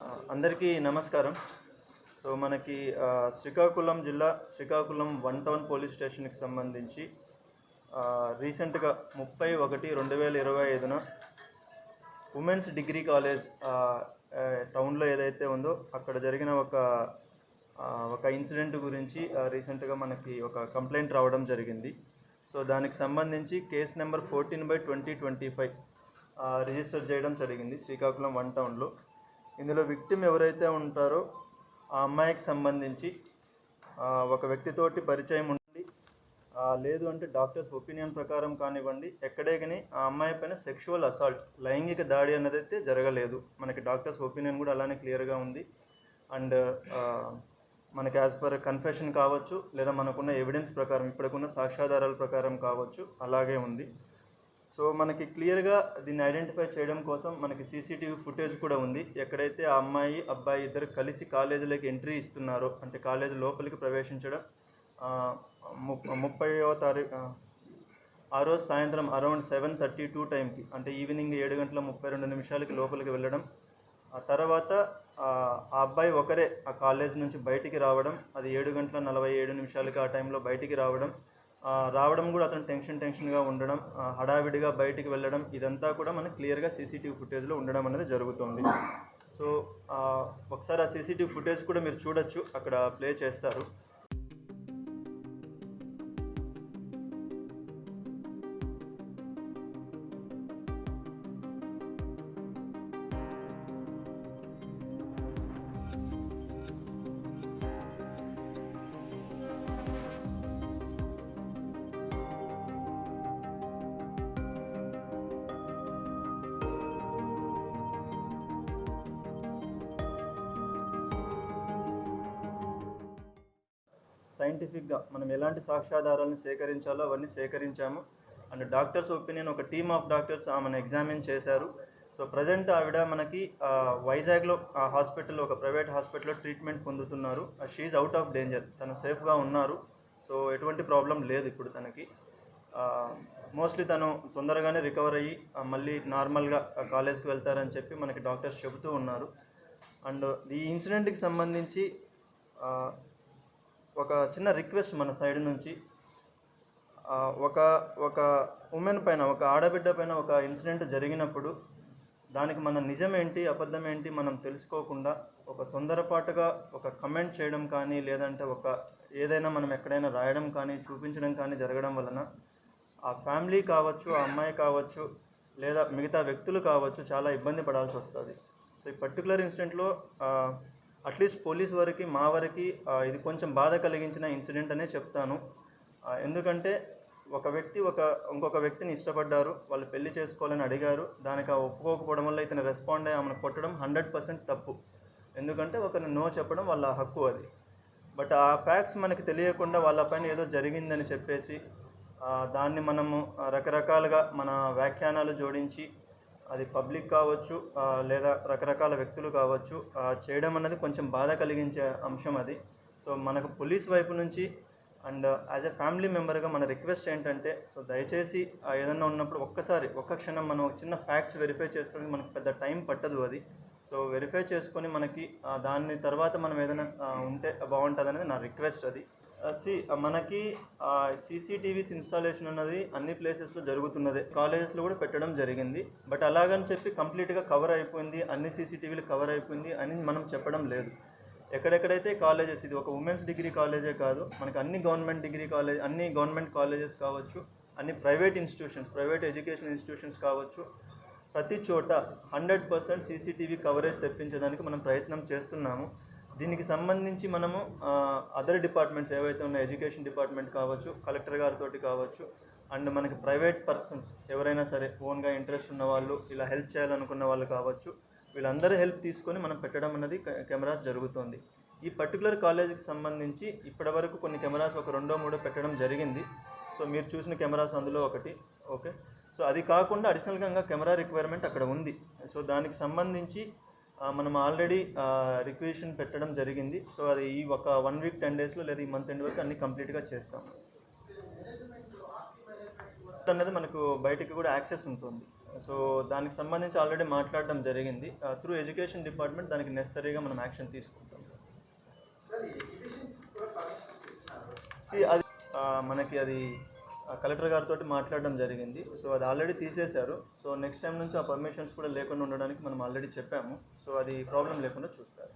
అందరికీ నమస్కారం. సో మనకి శ్రీకాకుళం జిల్లా శ్రీకాకుళం వన్ టౌన్ పోలీస్ స్టేషన్కి సంబంధించి రీసెంట్గా ముప్పై ఒకటి రెండు వేల ఇరవై ఐదున ఉమెన్స్ డిగ్రీ కాలేజ్ టౌన్లో ఏదైతే ఉందో అక్కడ జరిగిన ఒక ఒక ఇన్సిడెంట్ గురించి రీసెంట్గా మనకి ఒక కంప్లైంట్ రావడం జరిగింది. సో దానికి సంబంధించి case number fourteen by twenty twenty five register చేయడం జరిగింది శ్రీకాకుళం వన్ టౌన్లో. ఇందులో విక్టిమ్ ఎవరైతే ఉంటారో ఆ అమ్మాయికి సంబంధించి ఒక వ్యక్తితోటి పరిచయం ఉండి లేదు అంటే డాక్టర్స్ ఒపీనియన్ ప్రకారం కానివ్వండి ఎక్కడే కానీ ఆ అమ్మాయి పైన సెక్షువల్ అసాల్ట్ లైంగిక దాడి అన్నది అయితే జరగలేదు. మనకి డాక్టర్స్ ఒపీనియన్ కూడా అలానే క్లియర్గా ఉంది. అండ్ మనకి యాజ్ పర్ కన్ఫెషన్ కావచ్చు లేదా మనకున్న ఎవిడెన్స్ ప్రకారం ఇప్పటికున్న సాక్ష్యాధారాల ప్రకారం కావచ్చు అలాగే ఉంది. సో మనకి క్లియర్గా దీన్ని ఐడెంటిఫై చేయడం కోసం మనకి సీసీటీవీ ఫుటేజ్ కూడా ఉంది. ఎక్కడైతే ఆ అమ్మాయి అబ్బాయి ఇద్దరు కలిసి కాలేజీలోకి ఎంట్రీ ఇస్తున్నారో అంటే కాలేజీ లోపలికి ప్రవేశించడం ముప్పైవ తారీఖు ఆ, రోజు సాయంత్రం అరౌండ్ సెవెన్ థర్టీ టూ టైంకి అంటే ఈవినింగ్ ఏడు గంటల ముప్పై రెండు నిమిషాలకి లోపలికి వెళ్ళడం ఆ తర్వాత ఆ అబ్బాయి ఒకరే ఆ కాలేజ్ నుంచి బయటికి రావడం అది ఏడు గంటల నలభై ఏడు నిమిషాలకి ఆ టైంలో బయటికి రావడం రావడం కూడా అతను టెన్షన్ టెన్షన్గా ఉండడం హడావిడిగా బయటికి వెళ్ళడం ఇదంతా కూడా మనకు క్లియర్గా సీసీటీవీ ఫుటేజ్లో ఉండడం అనేది జరుగుతుంది. సో ఒకసారి ఆ సీసీటీవీ ఫుటేజ్ కూడా మీరు చూడొచ్చు అక్కడ ప్లే చేస్తారు. సైంటిఫిక్గా మనం ఎలాంటి సాక్ష్యాధారాలను సేకరించాలో అవన్నీ సేకరించాము. అండ్ డాక్టర్స్ ఒపీనియన్ ఒక టీమ్ ఆఫ్ డాక్టర్స్ ఆమెను ఎగ్జామిన్ చేశారు. సో ప్రజెంట్ ఆవిడ మనకి వైజాగ్లో ఆ హాస్పిటల్లో ఒక ప్రైవేట్ హాస్పిటల్లో ట్రీట్మెంట్ పొందుతున్నారు. షీఈ్ అవుట్ ఆఫ్ డేంజర్ తను సేఫ్గా ఉన్నారు. సో ఎటువంటి ప్రాబ్లం లేదు ఇప్పుడు తనకి. మోస్ట్లీ తను తొందరగానే రికవర్ అయ్యి మళ్ళీ నార్మల్గా కాలేజ్కి వెళ్తారని చెప్పి మనకి డాక్టర్స్ చెబుతూ ఉన్నారు. అండ్ ఈ ఇన్సిడెంట్కి సంబంధించి ఒక చిన్న రిక్వెస్ట్ మన సైడ్ నుంచి. ఒక ఒక ఉమెన్ పైన ఒక ఆడబిడ్డ పైన ఒక ఇన్సిడెంట్ జరిగినప్పుడు దానికి మన నిజం ఏంటి అబద్ధం ఏంటి మనం తెలుసుకోకుండా ఒక తొందరపాటుగా ఒక కమెంట్ చేయడం కానీ లేదంటే ఒక ఏదైనా మనం ఎక్కడైనా రాయడం కానీ చూపించడం కానీ జరగడం వలన ఆ ఫ్యామిలీ కావచ్చు ఆ అమ్మాయి కావచ్చు లేదా మిగతా వ్యక్తులు కావచ్చు చాలా ఇబ్బంది పడాల్సి వస్తుంది. సో ఈ పర్టికులర్ ఇన్సిడెంట్లో అట్లీస్ట్ పోలీస్ వారికి మా వారికి ఇది కొంచెం బాధ కలిగించిన ఇన్సిడెంట్ అనే చెప్తాను. ఎందుకంటే ఒక వ్యక్తి ఒక ఇంకొక వ్యక్తిని ఇష్టపడ్డారు వాళ్ళు పెళ్ళి చేసుకోవాలని అడిగారు. దానికి ఆ ఒప్పుకోకపోవడం వల్ల ఇతను రెస్పాండ్ అయ్యి ఆమెను కొట్టడం హండ్రెడ్ పర్సెంట్ తప్పు. ఎందుకంటే ఒకరిని నో చెప్పడం వాళ్ళ హక్కు అది. బట్ ఆ ఫ్యాక్ట్స్ మనకి తెలియకుండా వాళ్ళపైన ఏదో జరిగిందని చెప్పేసి దాన్ని మనము రకరకాలుగా మన వ్యాఖ్యానాలు జోడించి అది పబ్లిక్ కావచ్చు లేదా రకరకాల వ్యక్తులు కావచ్చు చేయడం అన్నది కొంచెం బాధ కలిగించే అంశం అది. సో మనకు పోలీస్ వైపు నుంచి అండ్ యాజ్ ఎ ఫ్యామిలీ మెంబర్గా మన రిక్వెస్ట్ ఏంటంటే సో దయచేసి ఏదన్నా ఉన్నప్పుడు ఒక్కసారి ఒక్క క్షణం మనం చిన్న ఫ్యాక్ట్స్ వెరిఫై చేసుకోవడానికి మనకు పెద్ద టైం పట్టదు అది. సో వెరిఫై చేసుకొని మనకి దాని తర్వాత మనం ఏదైనా ఉంటే బాగుంటుంది అనేది నా రిక్వెస్ట్ అది. సి మనకి సీసీటీవీస్ ఇన్స్టాలేషన్ అన్నది అన్ని ప్లేసెస్లో జరుగుతున్నదే. కాలేజెస్లో కూడా పెట్టడం జరిగింది. బట్ అలాగని చెప్పి కంప్లీట్గా కవర్ అయిపోయింది అన్ని సీసీటీవీలు కవర్ అయిపోయింది అని మనం చెప్పడం లేదు. ఎక్కడెక్కడైతే కాలేజెస్ ఇది ఒక ఉమెన్స్ డిగ్రీ కాలేజే కాదు మనకి అన్ని గవర్నమెంట్ డిగ్రీ కాలేజ్ అన్ని గవర్నమెంట్ కాలేజెస్ కావచ్చు అన్ని private institutions private education institutions కావచ్చు ప్రతి చోట హండ్రెడ్ పర్సెంట్ సీసీటీవీ కవరేజ్ తెప్పించడానికి మనం ప్రయత్నం చేస్తున్నాము. దీనికి సంబంధించి మనము అదర్ డిపార్ట్మెంట్స్ ఏవైతే ఉన్నాయో ఎడ్యుకేషన్ డిపార్ట్మెంట్ కావచ్చు కలెక్టర్ గారితో కావచ్చు అండ్ మనకి ప్రైవేట్ పర్సన్స్ ఎవరైనా సరే ఓన్గా ఇంట్రెస్ట్ ఉన్న వాళ్ళు ఇలా హెల్ప్ చేయాలనుకున్న వాళ్ళు కావచ్చు వీళ్ళందరూ హెల్ప్ తీసుకొని మనం పెట్టడం అన్నది కె- కెమెరాస్ జరుగుతుంది. ఈ పర్టికులర్ కాలేజీకి సంబంధించి ఇప్పటివరకు కొన్ని కెమెరాస్ ఒక రెండో మూడో పెట్టడం జరిగింది. సో మీరు చూసిన కెమెరాస్ అందులో ఒకటి ఓకే? సో అది కాకుండా అడిషనల్గా ఇంకా కెమెరా రిక్వైర్మెంట్ అక్కడ ఉంది. సో దానికి సంబంధించి మనం ఆల్రెడీ రిక్వెషన్ పెట్టడం జరిగింది. సో అది ఈ ఒక వన్ వీక్ టెన్ డేస్లో లేదా ఈ మంత్ ఎండ్ వరకు అన్ని కంప్లీట్గా చేస్తాం. అనేది మనకు బయటికి కూడా యాక్సెస్ ఉంటుంది. సో దానికి సంబంధించి ఆల్రెడీ మాట్లాడడం జరిగింది. త్రూ ఎడ్యుకేషన్ డిపార్ట్మెంట్ దానికి నెసరీగా మనం యాక్షన్ తీసుకుంటాం. అది మనకి అది కలెక్టర్ గారితో మాట్లాడడం జరిగింది. సో అది ఆల్రెడీ తీసేశారు. సో నెక్స్ట్ టైం నుంచి ఆ పర్మిషన్స్ కూడా లేకుండా ఉండడానికి మనం ఆల్రెడీ చెప్పాము. సో అది ప్రాబ్లం లేకుండా చూస్తారు.